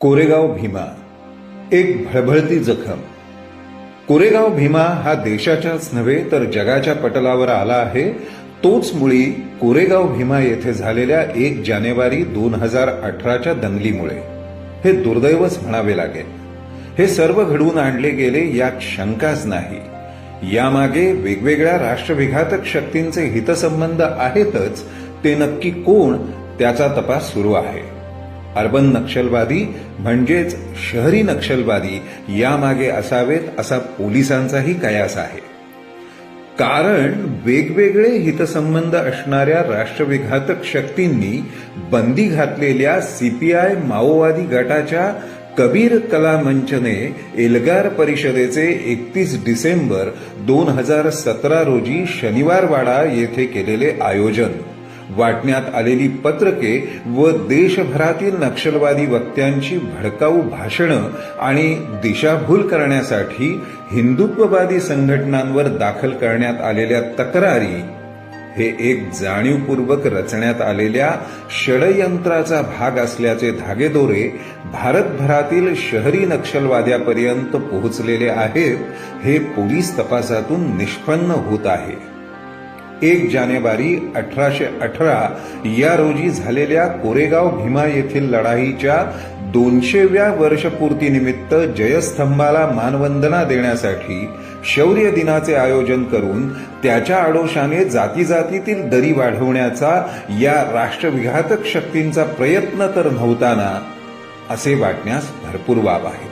कोरेगाव भीमा एक भळभळती जखम. कोरेगाव भीमा हा देशाच्याच नव्हे तर जगाच्या पटलावर आला आहे. तोच मुळी कोरेगाव भीमा येथे झालेल्या एक जानेवारी दोन हजार अठराच्या दंगलीमुळे. हे दुर्दैवच म्हणावे लागेल हे सर्व घडवून आणले गेले यात शंकाच नाही. यामागे वेगवेगळ्या राष्ट्रविघातक शक्तींचे हितसंबंध आहेतच ते नक्की कोण? त्याचा तपास सुरू आहे. अर्बन नक्षलवादी म्हणजेच शहरी नक्षलवादी यामागे असावेत असा पोलिसांचाही कयास आहे. कारण वेगवेगळे हितसंबंध असणाऱ्या राष्ट्रविघातक शक्तींनी बंदी घातलेल्या सीपीआय माओवादी गटाच्या कबीर कला मंचने एल्गार परिषदेचे एकतीस डिसेंबर दोन हजार सतरा रोजी शनिवारवाडा येथे केलेले आयोजन. वाटण्यात आलेली पत्रके व देशभरातील नक्षलवादी वक्त्यांची भडकाऊ भाषणं आणि दिशाभूल करण्यासाठी हिंदुत्ववादी संघटनांवर दाखल करण्यात आलेल्या तक्रारी हे एक जाणीवपूर्वक रचण्यात आलेल्या षडयंत्राचा भाग असल्याचे धागेदोरे भारतभरातील शहरी नक्षलवाद्यापर्यंत पोहोचलेले आहेत हे पोलीस तपासातून निष्पन्न होत आहे. एक जानेवारी अठराशे अठरा या रोजी झालेल्या कोरेगाव भीमा येथील लढाईच्या दोनशेव्या वर्षपूर्तीनिमित्त जयस्तंभाला मानवंदना देण्यासाठी शौर्य दिनाचे आयोजन करून त्याच्या आडोशाने जाती जातीतील दरी वाढवण्याचा या राष्ट्रविघातक शक्तींचा प्रयत्न तर नव्हताना असे वाटण्यास भरपूर वाव आहे.